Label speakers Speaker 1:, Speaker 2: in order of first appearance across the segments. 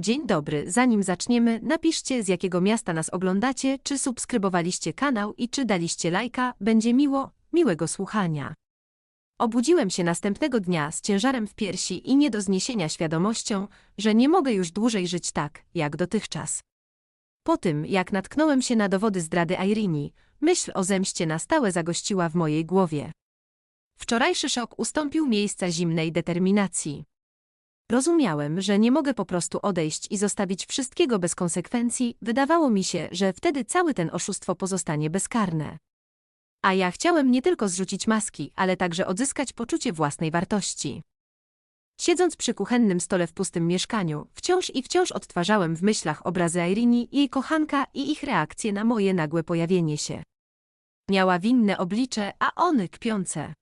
Speaker 1: Dzień dobry, zanim zaczniemy, napiszcie z jakiego miasta nas oglądacie, czy subskrybowaliście kanał i czy daliście lajka, będzie miło, miłego słuchania. Obudziłem się następnego dnia z ciężarem w piersi i nie do zniesienia świadomością, że nie mogę już dłużej żyć tak, jak dotychczas. Po tym, jak natknąłem się na dowody zdrady Irini, myśl o zemście na stałe zagościła w mojej głowie. Wczorajszy szok ustąpił miejsca zimnej determinacji. Rozumiałem, że nie mogę po prostu odejść i zostawić wszystkiego bez konsekwencji, wydawało mi się, że wtedy cały ten oszustwo pozostanie bezkarne. A ja chciałem nie tylko zrzucić maski, ale także odzyskać poczucie własnej wartości. Siedząc przy kuchennym stole w pustym mieszkaniu, wciąż i wciąż odtwarzałem w myślach obrazy Irini, jej kochanka i ich reakcje na moje nagłe pojawienie się. Miała winne oblicze, a one kpiące.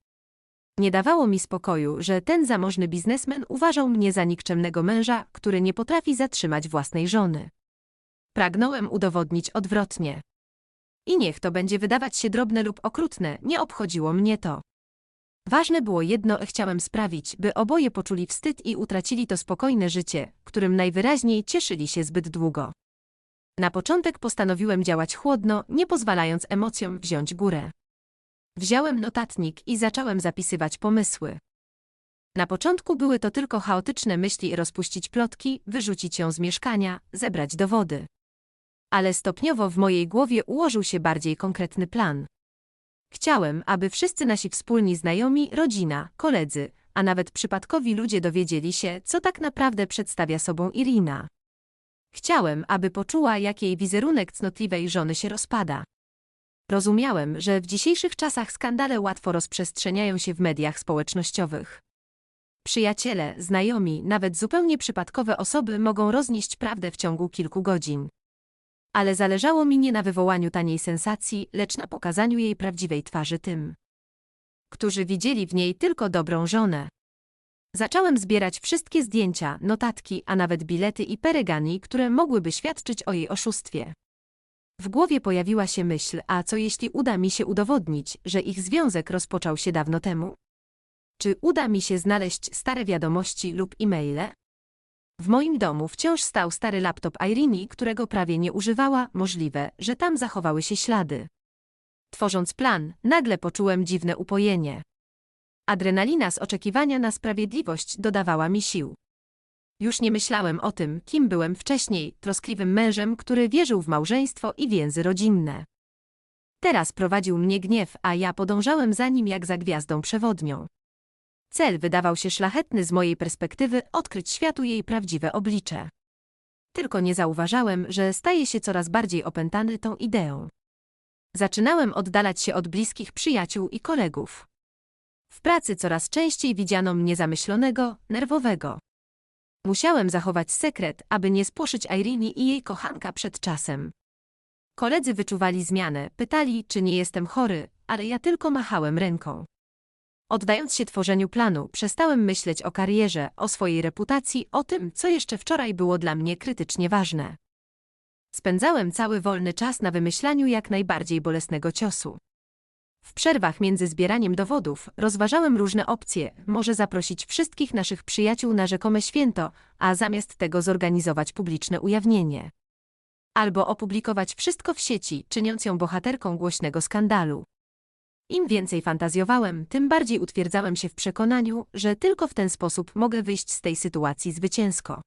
Speaker 1: Nie dawało mi spokoju, że ten zamożny biznesmen uważał mnie za nikczemnego męża, który nie potrafi zatrzymać własnej żony. Pragnąłem udowodnić odwrotnie. I niech to będzie wydawać się drobne lub okrutne, nie obchodziło mnie to. Ważne było jedno, chciałem sprawić, by oboje poczuli wstyd i utracili to spokojne życie, którym najwyraźniej cieszyli się zbyt długo. Na początek postanowiłem działać chłodno, nie pozwalając emocjom wziąć górę. Wziąłem notatnik i zacząłem zapisywać pomysły. Na początku były to tylko chaotyczne myśli rozpuścić plotki, wyrzucić ją z mieszkania, zebrać dowody. Ale stopniowo w mojej głowie ułożył się bardziej konkretny plan. Chciałem, aby wszyscy nasi wspólni znajomi, rodzina, koledzy, a nawet przypadkowi ludzie dowiedzieli się, co tak naprawdę przedstawia sobą Irina. Chciałem, aby poczuła, jak jej wizerunek cnotliwej żony się rozpada. Rozumiałem, że w dzisiejszych czasach skandale łatwo rozprzestrzeniają się w mediach społecznościowych. Przyjaciele, znajomi, nawet zupełnie przypadkowe osoby mogą roznieść prawdę w ciągu kilku godzin. Ale zależało mi nie na wywołaniu taniej sensacji, lecz na pokazaniu jej prawdziwej twarzy tym, którzy widzieli w niej tylko dobrą żonę. Zacząłem zbierać wszystkie zdjęcia, notatki, a nawet bilety i peregani, które mogłyby świadczyć o jej oszustwie. W głowie pojawiła się myśl, a co jeśli uda mi się udowodnić, że ich związek rozpoczął się dawno temu? Czy uda mi się znaleźć stare wiadomości lub e-maile? W moim domu wciąż stał stary laptop Irini, którego prawie nie używała, możliwe, że tam zachowały się ślady. Tworząc plan, nagle poczułem dziwne upojenie. Adrenalina z oczekiwania na sprawiedliwość dodawała mi sił. Już nie myślałem o tym, kim byłem wcześniej, troskliwym mężem, który wierzył w małżeństwo i więzy rodzinne. Teraz prowadził mnie gniew, a ja podążałem za nim jak za gwiazdą przewodnią. Cel wydawał się szlachetny z mojej perspektywy odkryć światu jej prawdziwe oblicze. Tylko nie zauważałem, że staje się coraz bardziej opętany tą ideą. Zaczynałem oddalać się od bliskich przyjaciół i kolegów. W pracy coraz częściej widziano mnie zamyślonego, nerwowego. Musiałem zachować sekret, aby nie spłoszyć Irini i jej kochanka przed czasem. Koledzy wyczuwali zmianę, pytali, czy nie jestem chory, ale ja tylko machałem ręką. Oddając się tworzeniu planu, przestałem myśleć o karierze, o swojej reputacji, o tym, co jeszcze wczoraj było dla mnie krytycznie ważne. Spędzałem cały wolny czas na wymyślaniu jak najbardziej bolesnego ciosu. W przerwach między zbieraniem dowodów rozważałem różne opcje, może zaprosić wszystkich naszych przyjaciół na rzekome święto, a zamiast tego zorganizować publiczne ujawnienie. Albo opublikować wszystko w sieci, czyniąc ją bohaterką głośnego skandalu. Im więcej fantazjowałem, tym bardziej utwierdzałem się w przekonaniu, że tylko w ten sposób mogę wyjść z tej sytuacji zwycięsko.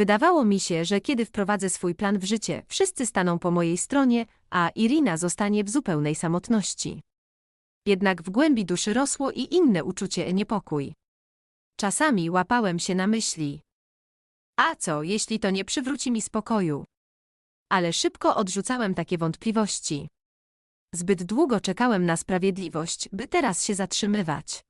Speaker 1: Wydawało mi się, że kiedy wprowadzę swój plan w życie, wszyscy staną po mojej stronie, a Irina zostanie w zupełnej samotności. Jednak w głębi duszy rosło i inne uczucie niepokój. Czasami łapałem się na myśli. A co, jeśli to nie przywróci mi spokoju? Ale szybko odrzucałem takie wątpliwości. Zbyt długo czekałem na sprawiedliwość, by teraz się zatrzymywać.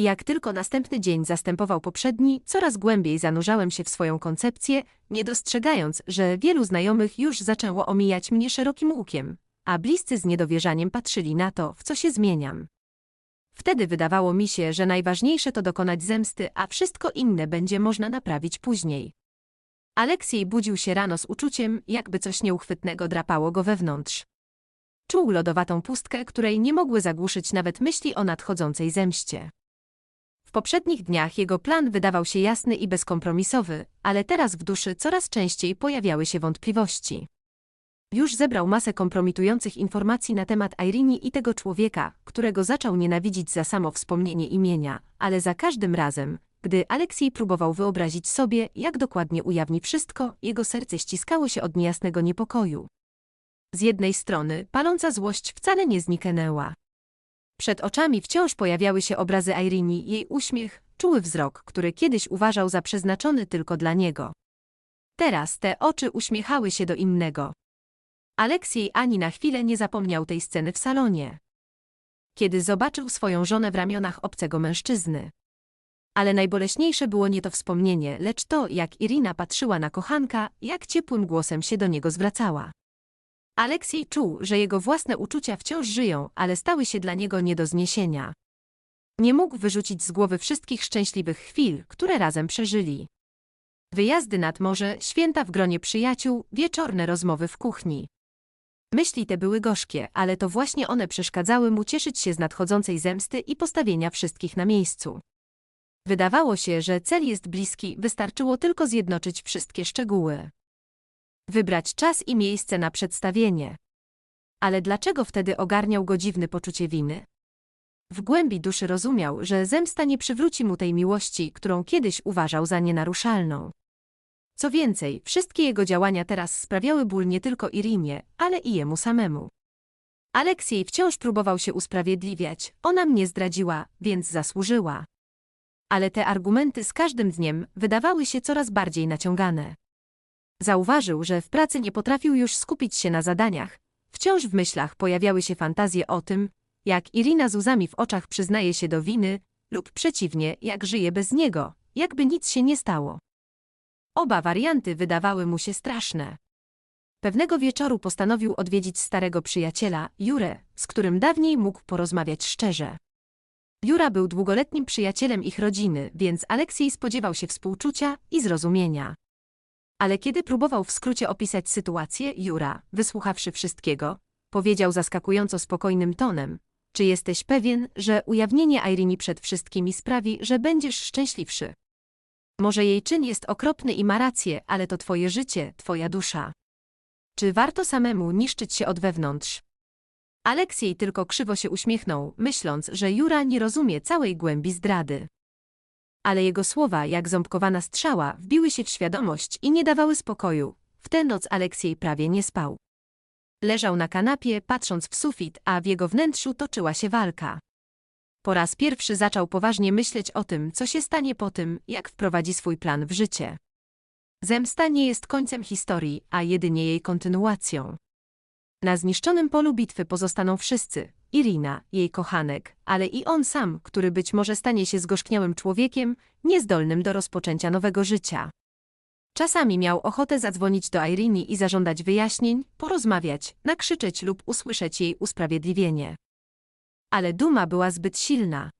Speaker 1: I jak tylko następny dzień zastępował poprzedni, coraz głębiej zanurzałem się w swoją koncepcję, nie dostrzegając, że wielu znajomych już zaczęło omijać mnie szerokim łukiem, a bliscy z niedowierzaniem patrzyli na to, w co się zmieniam. Wtedy wydawało mi się, że najważniejsze to dokonać zemsty, a wszystko inne będzie można naprawić później. Aleksiej budził się rano z uczuciem, jakby coś nieuchwytnego drapało go wewnątrz. Czuł lodowatą pustkę, której nie mogły zagłuszyć nawet myśli o nadchodzącej zemście. W poprzednich dniach jego plan wydawał się jasny i bezkompromisowy, ale teraz w duszy coraz częściej pojawiały się wątpliwości. Już zebrał masę kompromitujących informacji na temat Irene i tego człowieka, którego zaczął nienawidzić za samo wspomnienie imienia, ale za każdym razem, gdy Aleksiej próbował wyobrazić sobie, jak dokładnie ujawni wszystko, jego serce ściskało się od niejasnego niepokoju. Z jednej strony, paląca złość wcale nie zniknęła. Przed oczami wciąż pojawiały się obrazy Irene, jej uśmiech, czuły wzrok, który kiedyś uważał za przeznaczony tylko dla niego. Teraz te oczy uśmiechały się do innego. Aleksiej ani na chwilę nie zapomniał tej sceny w salonie. Kiedy zobaczył swoją żonę w ramionach obcego mężczyzny. Ale najboleśniejsze było nie to wspomnienie, lecz to, jak Irina patrzyła na kochanka, jak ciepłym głosem się do niego zwracała. Aleksiej czuł, że jego własne uczucia wciąż żyją, ale stały się dla niego nie do zniesienia. Nie mógł wyrzucić z głowy wszystkich szczęśliwych chwil, które razem przeżyli. Wyjazdy nad morze, święta w gronie przyjaciół, wieczorne rozmowy w kuchni. Myśli te były gorzkie, ale to właśnie one przeszkadzały mu cieszyć się z nadchodzącej zemsty i postawienia wszystkich na miejscu. Wydawało się, że cel jest bliski, wystarczyło tylko zjednoczyć wszystkie szczegóły. Wybrać czas i miejsce na przedstawienie. Ale dlaczego wtedy ogarniał go dziwne poczucie winy? W głębi duszy rozumiał, że zemsta nie przywróci mu tej miłości, którą kiedyś uważał za nienaruszalną. Co więcej, wszystkie jego działania teraz sprawiały ból nie tylko Irinie, ale i jemu samemu. Aleksiej wciąż próbował się usprawiedliwiać, ona mnie zdradziła, więc zasłużyła. Ale te argumenty z każdym dniem wydawały się coraz bardziej naciągane. Zauważył, że w pracy nie potrafił już skupić się na zadaniach. Wciąż w myślach pojawiały się fantazje o tym, jak Irina z łzami w oczach przyznaje się do winy, lub przeciwnie, jak żyje bez niego, jakby nic się nie stało. Oba warianty wydawały mu się straszne. Pewnego wieczoru postanowił odwiedzić starego przyjaciela, Jurę, z którym dawniej mógł porozmawiać szczerze. Jura był długoletnim przyjacielem ich rodziny, więc Aleksiej spodziewał się współczucia i zrozumienia. Ale kiedy próbował w skrócie opisać sytuację, Jura, wysłuchawszy wszystkiego, powiedział zaskakująco spokojnym tonem: Czy jesteś pewien, że ujawnienie Irene przed wszystkimi sprawi, że będziesz szczęśliwszy? Może jej czyn jest okropny i ma rację, ale to twoje życie, twoja dusza. Czy warto samemu niszczyć się od wewnątrz? Aleksiej tylko krzywo się uśmiechnął, myśląc, że Jura nie rozumie całej głębi zdrady. Ale jego słowa, jak ząbkowana strzała, wbiły się w świadomość i nie dawały spokoju. W tę noc Aleksiej prawie nie spał. Leżał na kanapie, patrząc w sufit, a w jego wnętrzu toczyła się walka. Po raz pierwszy zaczął poważnie myśleć o tym, co się stanie po tym, jak wprowadzi swój plan w życie. Zemsta nie jest końcem historii, a jedynie jej kontynuacją. Na zniszczonym polu bitwy pozostaną wszyscy, Irina, jej kochanek, ale i on sam, który być może stanie się zgorzkniałym człowiekiem, niezdolnym do rozpoczęcia nowego życia. Czasami miał ochotę zadzwonić do Iriny i zażądać wyjaśnień, porozmawiać, nakrzyczeć lub usłyszeć jej usprawiedliwienie. Ale duma była zbyt silna.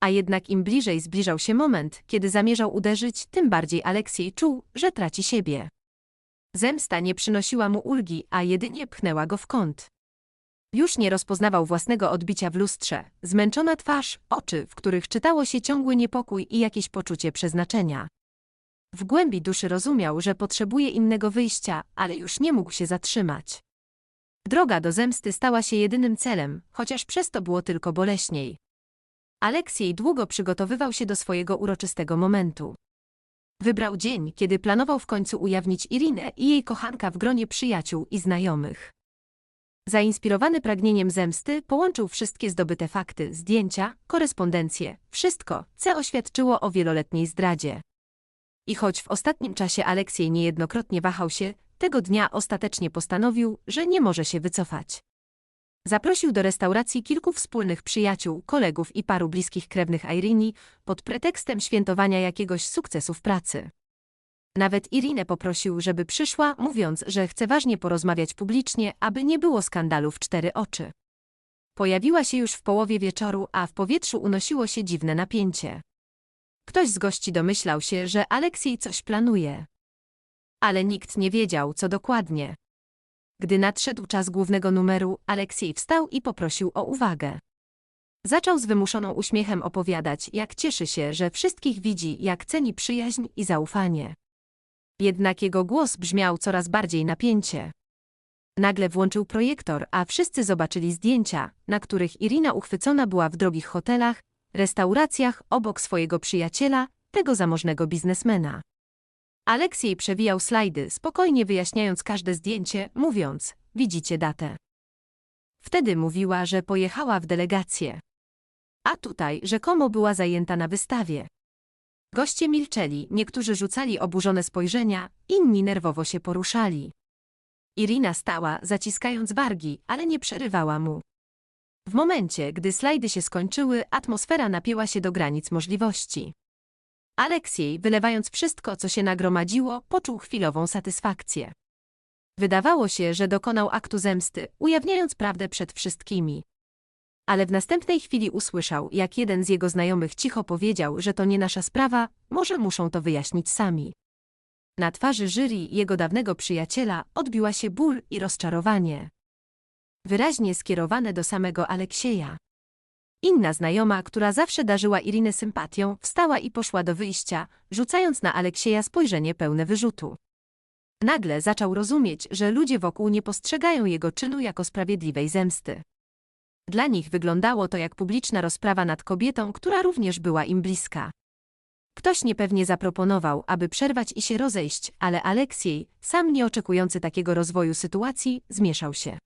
Speaker 1: A jednak im bliżej zbliżał się moment, kiedy zamierzał uderzyć, tym bardziej Aleksiej czuł, że traci siebie. Zemsta nie przynosiła mu ulgi, a jedynie pchnęła go w kąt. Już nie rozpoznawał własnego odbicia w lustrze, zmęczona twarz, oczy, w których czytało się ciągły niepokój i jakieś poczucie przeznaczenia. W głębi duszy rozumiał, że potrzebuje innego wyjścia, ale już nie mógł się zatrzymać. Droga do zemsty stała się jedynym celem, chociaż przez to było tylko boleśniej. Aleksiej długo przygotowywał się do swojego uroczystego momentu. Wybrał dzień, kiedy planował w końcu ujawnić Irinę i jej kochanka w gronie przyjaciół i znajomych. Zainspirowany pragnieniem zemsty, połączył wszystkie zdobyte fakty, zdjęcia, korespondencje, wszystko, co oświadczyło o wieloletniej zdradzie. I choć w ostatnim czasie Aleksiej niejednokrotnie wahał się, tego dnia ostatecznie postanowił, że nie może się wycofać. Zaprosił do restauracji kilku wspólnych przyjaciół, kolegów i paru bliskich krewnych Irini pod pretekstem świętowania jakiegoś sukcesu w pracy. Nawet Irinę poprosił, żeby przyszła, mówiąc, że chce ważnie porozmawiać publicznie, aby nie było skandalu w cztery oczy. Pojawiła się już w połowie wieczoru, a w powietrzu unosiło się dziwne napięcie. Ktoś z gości domyślał się, że Aleksiej coś planuje. Ale nikt nie wiedział, co dokładnie. Gdy nadszedł czas głównego numeru, Aleksiej wstał i poprosił o uwagę. Zaczął z wymuszoną uśmiechem opowiadać, jak cieszy się, że wszystkich widzi, jak ceni przyjaźń i zaufanie. Jednak jego głos brzmiał coraz bardziej napięcie. Nagle włączył projektor, a wszyscy zobaczyli zdjęcia, na których Irina uchwycona była w drogich hotelach, restauracjach obok swojego przyjaciela, tego zamożnego biznesmena. Aleksiej przewijał slajdy, spokojnie wyjaśniając każde zdjęcie, mówiąc: Widzicie datę. Wtedy mówiła, że pojechała w delegację. A tutaj rzekomo była zajęta na wystawie. Goście milczeli, niektórzy rzucali oburzone spojrzenia, inni nerwowo się poruszali. Irina stała, zaciskając wargi, ale nie przerywała mu. W momencie, gdy slajdy się skończyły, atmosfera napięła się do granic możliwości. Aleksiej, wylewając wszystko, co się nagromadziło, poczuł chwilową satysfakcję. Wydawało się, że dokonał aktu zemsty, ujawniając prawdę przed wszystkimi. Ale w następnej chwili usłyszał, jak jeden z jego znajomych cicho powiedział, że to nie nasza sprawa, może muszą to wyjaśnić sami. Na twarzy jury jego dawnego przyjaciela odbiła się ból i rozczarowanie. Wyraźnie skierowane do samego Aleksieja. Inna znajoma, która zawsze darzyła Irinę sympatią, wstała i poszła do wyjścia, rzucając na Aleksieja spojrzenie pełne wyrzutu. Nagle zaczął rozumieć, że ludzie wokół nie postrzegają jego czynu jako sprawiedliwej zemsty. Dla nich wyglądało to jak publiczna rozprawa nad kobietą, która również była im bliska. Ktoś niepewnie zaproponował, aby przerwać i się rozejść, ale Aleksiej, sam nie oczekujący takiego rozwoju sytuacji, zmieszał się.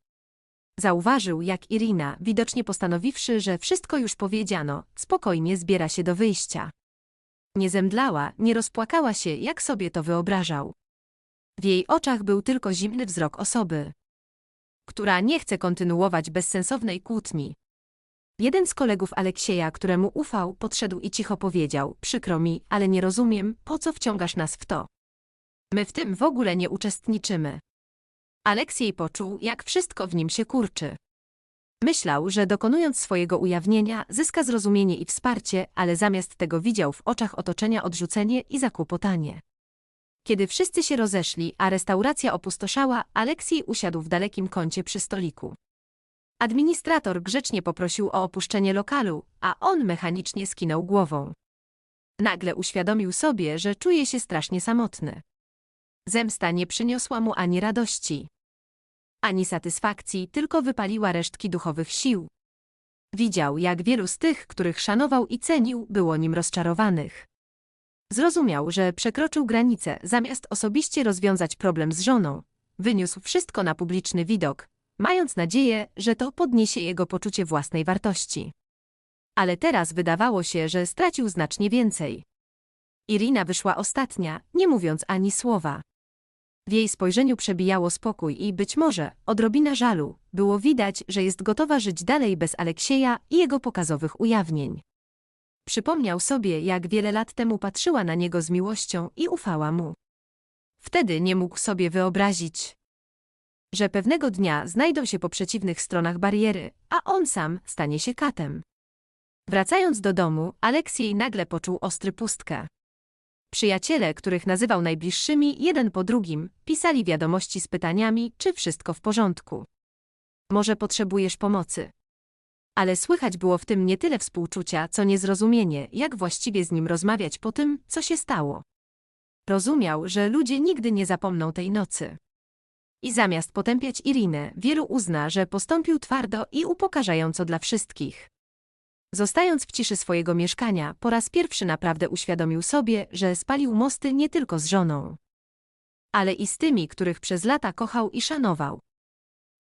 Speaker 1: Zauważył, jak Irina, widocznie postanowiwszy, że wszystko już powiedziano, spokojnie zbiera się do wyjścia. Nie zemdlała, nie rozpłakała się, jak sobie to wyobrażał. W jej oczach był tylko zimny wzrok osoby, która nie chce kontynuować bezsensownej kłótni. Jeden z kolegów Aleksieja, któremu ufał, podszedł i cicho powiedział: Przykro mi, ale nie rozumiem, po co wciągasz nas w to. My w tym w ogóle nie uczestniczymy. Aleksiej poczuł, jak wszystko w nim się kurczy. Myślał, że dokonując swojego ujawnienia, zyska zrozumienie i wsparcie, ale zamiast tego widział w oczach otoczenia odrzucenie i zakłopotanie. Kiedy wszyscy się rozeszli, a restauracja opustoszała, Aleksiej usiadł w dalekim kącie przy stoliku. Administrator grzecznie poprosił o opuszczenie lokalu, a on mechanicznie skinął głową. Nagle uświadomił sobie, że czuje się strasznie samotny. Zemsta nie przyniosła mu ani radości, ani satysfakcji, tylko wypaliła resztki duchowych sił. Widział, jak wielu z tych, których szanował i cenił, było nim rozczarowanych. Zrozumiał, że przekroczył granicę, zamiast osobiście rozwiązać problem z żoną. Wyniósł wszystko na publiczny widok, mając nadzieję, że to podniesie jego poczucie własnej wartości. Ale teraz wydawało się, że stracił znacznie więcej. Irina wyszła ostatnia, nie mówiąc ani słowa. W jej spojrzeniu przebijało spokój i być może odrobina żalu. Było widać, że jest gotowa żyć dalej bez Aleksieja i jego pokazowych ujawnień. Przypomniał sobie, jak wiele lat temu patrzyła na niego z miłością i ufała mu. Wtedy nie mógł sobie wyobrazić, że pewnego dnia znajdą się po przeciwnych stronach bariery, a on sam stanie się katem. Wracając do domu, Aleksiej nagle poczuł ostry pustkę. Przyjaciele, których nazywał najbliższymi, jeden po drugim, pisali wiadomości z pytaniami, czy wszystko w porządku. Może potrzebujesz pomocy. Ale słychać było w tym nie tyle współczucia, co niezrozumienie, jak właściwie z nim rozmawiać po tym, co się stało. Rozumiał, że ludzie nigdy nie zapomną tej nocy. I zamiast potępiać Irinę, wielu uzna, że postąpił twardo i upokarzająco dla wszystkich. Zostając w ciszy swojego mieszkania, po raz pierwszy naprawdę uświadomił sobie, że spalił mosty nie tylko z żoną, ale i z tymi, których przez lata kochał i szanował.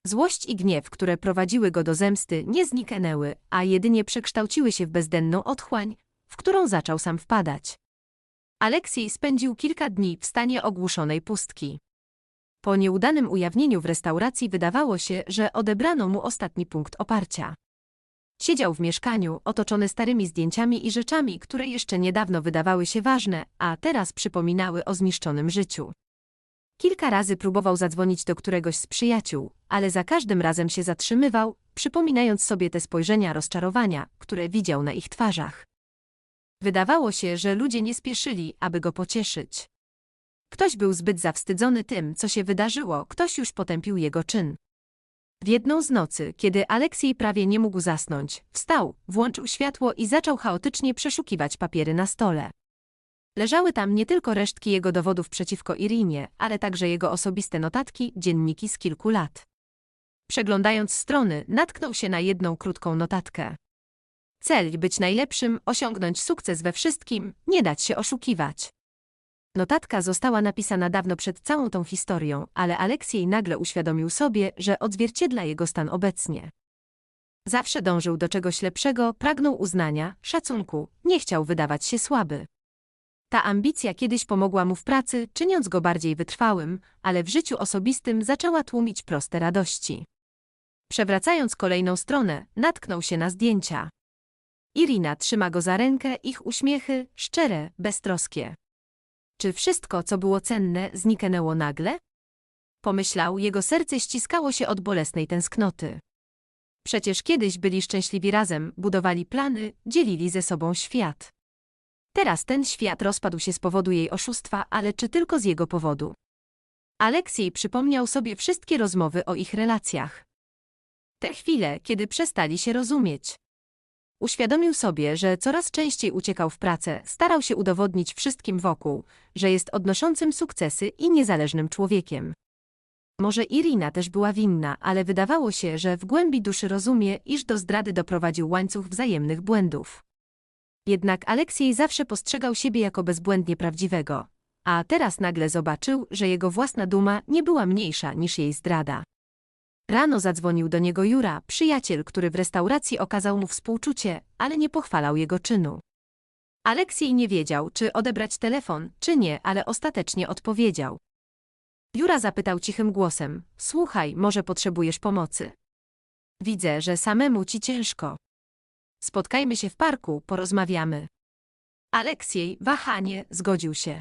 Speaker 1: Złość i gniew, które prowadziły go do zemsty, nie zniknęły, a jedynie przekształciły się w bezdenną otchłań, w którą zaczął sam wpadać. Aleksiej spędził kilka dni w stanie ogłuszonej pustki. Po nieudanym ujawnieniu w restauracji wydawało się, że odebrano mu ostatni punkt oparcia. Siedział w mieszkaniu, otoczony starymi zdjęciami i rzeczami, które jeszcze niedawno wydawały się ważne, a teraz przypominały o zniszczonym życiu. Kilka razy próbował zadzwonić do któregoś z przyjaciół, ale za każdym razem się zatrzymywał, przypominając sobie te spojrzenia rozczarowania, które widział na ich twarzach. Wydawało się, że ludzie nie spieszyli, aby go pocieszyć. Ktoś był zbyt zawstydzony tym, co się wydarzyło, ktoś już potępił jego czyn. W jedną z nocy, kiedy Aleksiej prawie nie mógł zasnąć, wstał, włączył światło i zaczął chaotycznie przeszukiwać papiery na stole. Leżały tam nie tylko resztki jego dowodów przeciwko Irinie, ale także jego osobiste notatki, dzienniki z kilku lat. Przeglądając strony, natknął się na jedną krótką notatkę. Cel być najlepszym, osiągnąć sukces we wszystkim, nie dać się oszukiwać. Notatka została napisana dawno przed całą tą historią, ale Aleksiej nagle uświadomił sobie, że odzwierciedla jego stan obecnie. Zawsze dążył do czegoś lepszego, pragnął uznania, szacunku, nie chciał wydawać się słaby. Ta ambicja kiedyś pomogła mu w pracy, czyniąc go bardziej wytrwałym, ale w życiu osobistym zaczęła tłumić proste radości. Przewracając kolejną stronę, natknął się na zdjęcia. Irina trzyma go za rękę, ich uśmiechy, szczere, beztroskie. Czy wszystko, co było cenne, zniknęło nagle? Pomyślał, jego serce ściskało się od bolesnej tęsknoty. Przecież kiedyś byli szczęśliwi razem, budowali plany, dzielili ze sobą świat. Teraz ten świat rozpadł się z powodu jej oszustwa, ale czy tylko z jego powodu? Aleksiej przypomniał sobie wszystkie rozmowy o ich relacjach. Te chwile, kiedy przestali się rozumieć. Uświadomił sobie, że coraz częściej uciekał w pracę, starał się udowodnić wszystkim wokół, że jest odnoszącym sukcesy i niezależnym człowiekiem. Może Irina też była winna, ale wydawało się, że w głębi duszy rozumie, iż do zdrady doprowadził łańcuch wzajemnych błędów. Jednak Aleksiej zawsze postrzegał siebie jako bezbłędnie prawdziwego, a teraz nagle zobaczył, że jego własna duma nie była mniejsza niż jej zdrada. Rano zadzwonił do niego Jura, przyjaciel, który w restauracji okazał mu współczucie, ale nie pochwalał jego czynu. Aleksiej nie wiedział, czy odebrać telefon, czy nie, ale ostatecznie odpowiedział. Jura zapytał cichym głosem: Słuchaj, może potrzebujesz pomocy. Widzę, że samemu ci ciężko. Spotkajmy się w parku, porozmawiamy. Aleksiej, wahanie, zgodził się.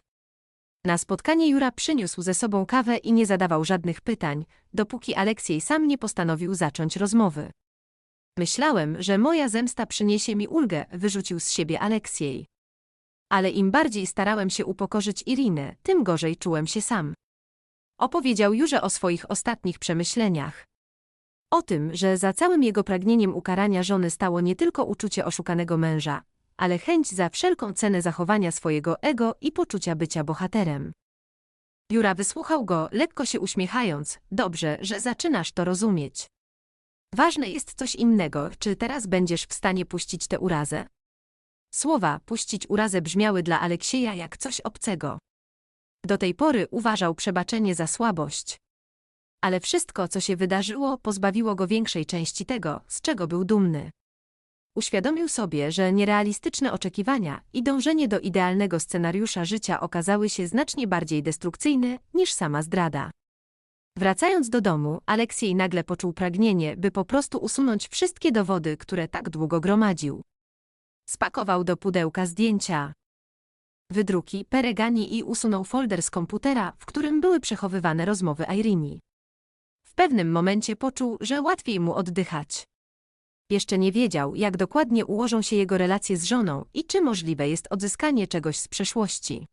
Speaker 1: Na spotkanie Jura przyniósł ze sobą kawę i nie zadawał żadnych pytań, dopóki Aleksiej sam nie postanowił zacząć rozmowy. Myślałem, że moja zemsta przyniesie mi ulgę, wyrzucił z siebie Aleksiej. Ale im bardziej starałem się upokorzyć Irinę, tym gorzej czułem się sam. Opowiedział Jurze o swoich ostatnich przemyśleniach. O tym, że za całym jego pragnieniem ukarania żony stało nie tylko uczucie oszukanego męża, ale chęć za wszelką cenę zachowania swojego ego i poczucia bycia bohaterem. Jura wysłuchał go, lekko się uśmiechając, dobrze, że zaczynasz to rozumieć. Ważne jest coś innego, czy teraz będziesz w stanie puścić tę urazę? Słowa puścić urazę brzmiały dla Aleksieja jak coś obcego. Do tej pory uważał przebaczenie za słabość. Ale wszystko, co się wydarzyło, pozbawiło go większej części tego, z czego był dumny. Uświadomił sobie, że nierealistyczne oczekiwania i dążenie do idealnego scenariusza życia okazały się znacznie bardziej destrukcyjne niż sama zdrada. Wracając do domu, Aleksiej nagle poczuł pragnienie, by po prostu usunąć wszystkie dowody, które tak długo gromadził. Spakował do pudełka zdjęcia, wydruki, peregani i usunął folder z komputera, w którym były przechowywane rozmowy Irini. Pewnym momencie poczuł, że łatwiej mu oddychać. Jeszcze nie wiedział, jak dokładnie ułożą się jego relacje z żoną i czy możliwe jest odzyskanie czegoś z przeszłości.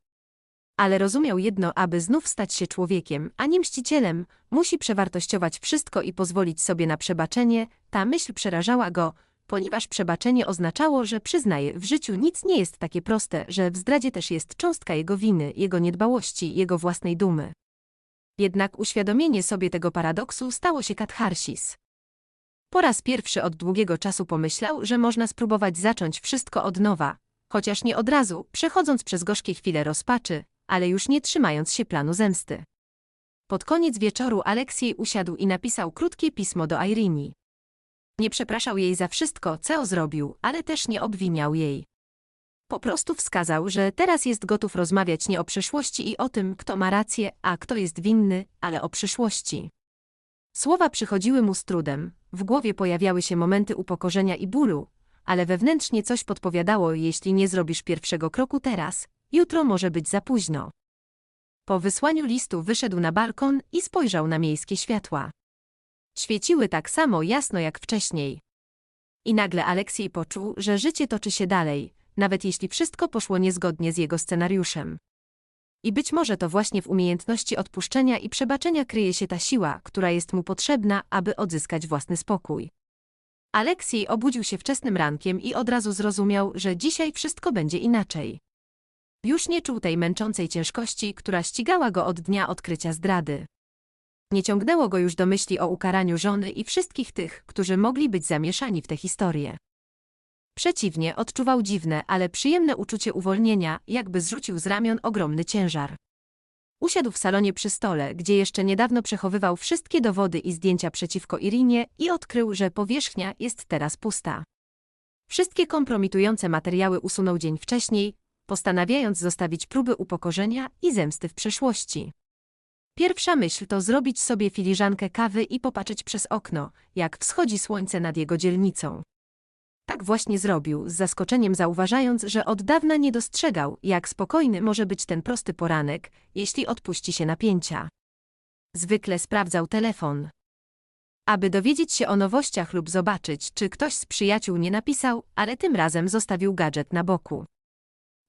Speaker 1: Ale rozumiał jedno, aby znów stać się człowiekiem, a nie mścicielem, musi przewartościować wszystko i pozwolić sobie na przebaczenie, ta myśl przerażała go, ponieważ przebaczenie oznaczało, że przyznaje, w życiu nic nie jest takie proste, że w zdradzie też jest cząstka jego winy, jego niedbałości, jego własnej dumy. Jednak uświadomienie sobie tego paradoksu stało się katharsis. Po raz pierwszy od długiego czasu pomyślał, że można spróbować zacząć wszystko od nowa, chociaż nie od razu, przechodząc przez gorzkie chwile rozpaczy, ale już nie trzymając się planu zemsty. Pod koniec wieczoru Aleksiej usiadł i napisał krótkie pismo do Irini. Nie przepraszał jej za wszystko, co zrobił, ale też nie obwiniał jej. Po prostu wskazał, że teraz jest gotów rozmawiać nie o przeszłości i o tym, kto ma rację, a kto jest winny, ale o przyszłości. Słowa przychodziły mu z trudem, w głowie pojawiały się momenty upokorzenia i bólu, ale wewnętrznie coś podpowiadało, jeśli nie zrobisz pierwszego kroku teraz, jutro może być za późno. Po wysłaniu listu wyszedł na balkon i spojrzał na miejskie światła. Świeciły tak samo jasno jak wcześniej. I nagle Aleksiej poczuł, że życie toczy się dalej, nawet jeśli wszystko poszło niezgodnie z jego scenariuszem. I być może to właśnie w umiejętności odpuszczenia i przebaczenia kryje się ta siła, która jest mu potrzebna, aby odzyskać własny spokój. Aleksiej obudził się wczesnym rankiem i od razu zrozumiał, że dzisiaj wszystko będzie inaczej. Już nie czuł tej męczącej ciężkości, która ścigała go od dnia odkrycia zdrady. Nie ciągnęło go już do myśli o ukaraniu żony i wszystkich tych, którzy mogli być zamieszani w tę historię. Przeciwnie, odczuwał dziwne, ale przyjemne uczucie uwolnienia, jakby zrzucił z ramion ogromny ciężar. Usiadł w salonie przy stole, gdzie jeszcze niedawno przechowywał wszystkie dowody i zdjęcia przeciwko Irinie i odkrył, że powierzchnia jest teraz pusta. Wszystkie kompromitujące materiały usunął dzień wcześniej, postanawiając zostawić próby upokorzenia i zemsty w przeszłości. Pierwsza myśl to zrobić sobie filiżankę kawy i popatrzeć przez okno, jak wschodzi słońce nad jego dzielnicą. Tak właśnie zrobił, z zaskoczeniem zauważając, że od dawna nie dostrzegał, jak spokojny może być ten prosty poranek, jeśli odpuści się napięcia. Zwykle sprawdzał telefon. Aby dowiedzieć się o nowościach lub zobaczyć, czy ktoś z przyjaciół nie napisał, ale tym razem zostawił gadżet na boku.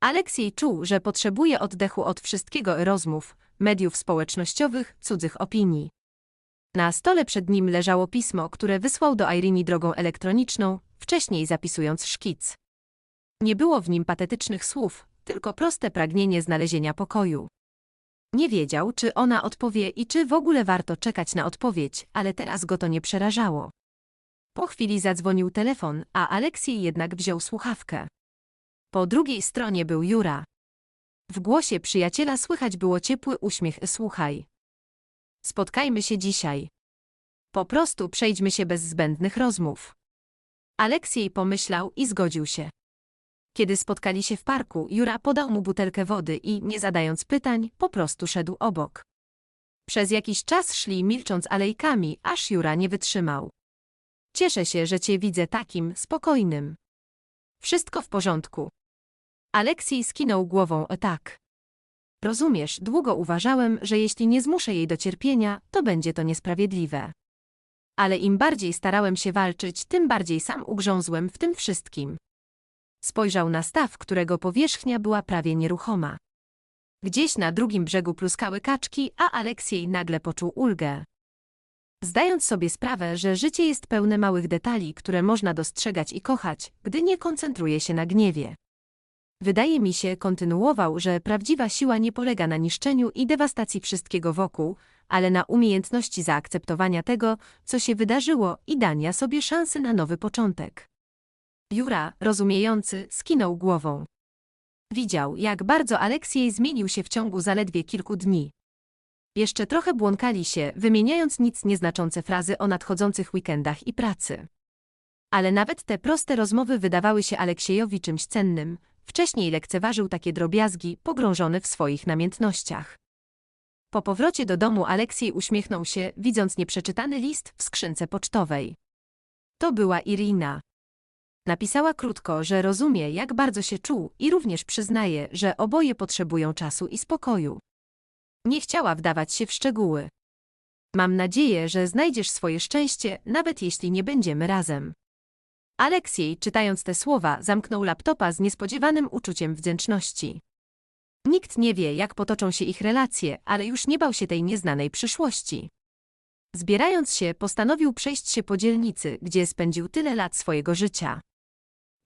Speaker 1: Aleksiej czuł, że potrzebuje oddechu od wszystkiego rozmów, mediów społecznościowych, cudzych opinii. Na stole przed nim leżało pismo, które wysłał do Irini drogą elektroniczną, wcześniej zapisując szkic. Nie było w nim patetycznych słów, tylko proste pragnienie znalezienia pokoju. Nie wiedział, czy ona odpowie i czy w ogóle warto czekać na odpowiedź, ale teraz go to nie przerażało. Po chwili zadzwonił telefon, a Aleksiej jednak wziął słuchawkę. Po drugiej stronie był Jura. W głosie przyjaciela słychać było ciepły uśmiech. Słuchaj. Spotkajmy się dzisiaj. Po prostu przejdźmy się bez zbędnych rozmów. Aleksiej pomyślał i zgodził się. Kiedy spotkali się w parku, Jura podał mu butelkę wody i, nie zadając pytań, po prostu szedł obok. Przez jakiś czas szli milcząc alejkami, aż Jura nie wytrzymał. Cieszę się, że cię widzę takim spokojnym. Wszystko w porządku. Aleksiej skinął głową e tak. Rozumiesz, długo uważałem, że jeśli nie zmuszę jej do cierpienia, to będzie to niesprawiedliwe. Ale im bardziej starałem się walczyć, tym bardziej sam ugrzązłem w tym wszystkim. Spojrzał na staw, którego powierzchnia była prawie nieruchoma. Gdzieś na drugim brzegu pluskały kaczki, a Aleksiej nagle poczuł ulgę. Zdając sobie sprawę, że życie jest pełne małych detali, które można dostrzegać i kochać, gdy nie koncentruje się na gniewie. Wydaje mi się, kontynuował, że prawdziwa siła nie polega na niszczeniu i dewastacji wszystkiego wokół, ale na umiejętności zaakceptowania tego, co się wydarzyło i dania sobie szansy na nowy początek. Jura, rozumiejący, skinął głową. Widział, jak bardzo Aleksiej zmienił się w ciągu zaledwie kilku dni. Jeszcze trochę błąkali się, wymieniając nic nieznaczące frazy o nadchodzących weekendach i pracy. Ale nawet te proste rozmowy wydawały się Aleksiejowi czymś cennym, Wcześniej lekceważył takie drobiazgi, pogrążony w swoich namiętnościach. Po powrocie do domu Aleksiej uśmiechnął się, widząc nieprzeczytany list w skrzynce pocztowej. To była Irina. Napisała krótko, że rozumie, jak bardzo się czuł i również przyznaje, że oboje potrzebują czasu i spokoju. Nie chciała wdawać się w szczegóły. Mam nadzieję, że znajdziesz swoje szczęście, nawet jeśli nie będziemy razem. Aleksiej, czytając te słowa, zamknął laptopa z niespodziewanym uczuciem wdzięczności. Nikt nie wie, jak potoczą się ich relacje, ale już nie bał się tej nieznanej przyszłości. Zbierając się, postanowił przejść się po dzielnicy, gdzie spędził tyle lat swojego życia.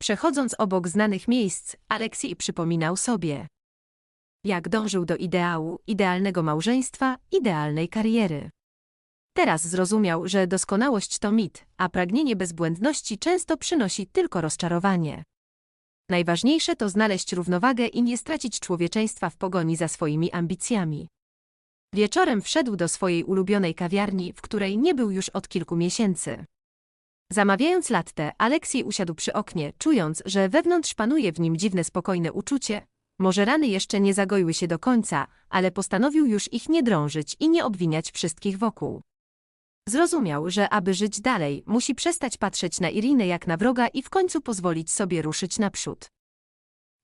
Speaker 1: Przechodząc obok znanych miejsc, Aleksiej przypominał sobie, jak dążył do ideału, idealnego małżeństwa, idealnej kariery. Teraz zrozumiał, że doskonałość to mit, a pragnienie bezbłędności często przynosi tylko rozczarowanie. Najważniejsze to znaleźć równowagę i nie stracić człowieczeństwa w pogoni za swoimi ambicjami. Wieczorem wszedł do swojej ulubionej kawiarni, w której nie był już od kilku miesięcy. Zamawiając latte, Aleksiej usiadł przy oknie, czując, że wewnątrz panuje w nim dziwne spokojne uczucie. Może rany jeszcze nie zagoiły się do końca, ale postanowił już ich nie drążyć i nie obwiniać wszystkich wokół. Zrozumiał, że aby żyć dalej, musi przestać patrzeć na Irinę jak na wroga i w końcu pozwolić sobie ruszyć naprzód.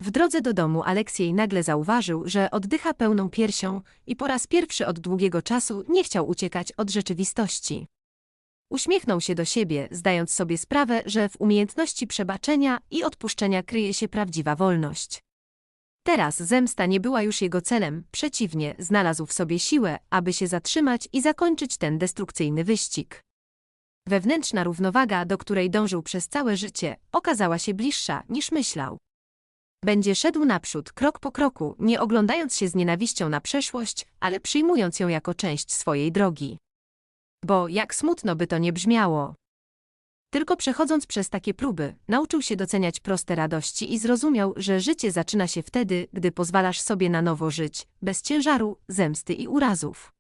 Speaker 1: W drodze do domu Aleksiej nagle zauważył, że oddycha pełną piersią i po raz pierwszy od długiego czasu nie chciał uciekać od rzeczywistości. Uśmiechnął się do siebie, zdając sobie sprawę, że w umiejętności przebaczenia i odpuszczenia kryje się prawdziwa wolność. Teraz zemsta nie była już jego celem, przeciwnie, znalazł w sobie siłę, aby się zatrzymać i zakończyć ten destrukcyjny wyścig. Wewnętrzna równowaga, do której dążył przez całe życie, okazała się bliższa niż myślał. Będzie szedł naprzód, krok po kroku, nie oglądając się z nienawiścią na przeszłość, ale przyjmując ją jako część swojej drogi. Bo, jak smutno by to nie brzmiało, tylko przechodząc przez takie próby, nauczył się doceniać proste radości i zrozumiał, że życie zaczyna się wtedy, gdy pozwalasz sobie na nowo żyć, bez ciężaru, zemsty i urazów.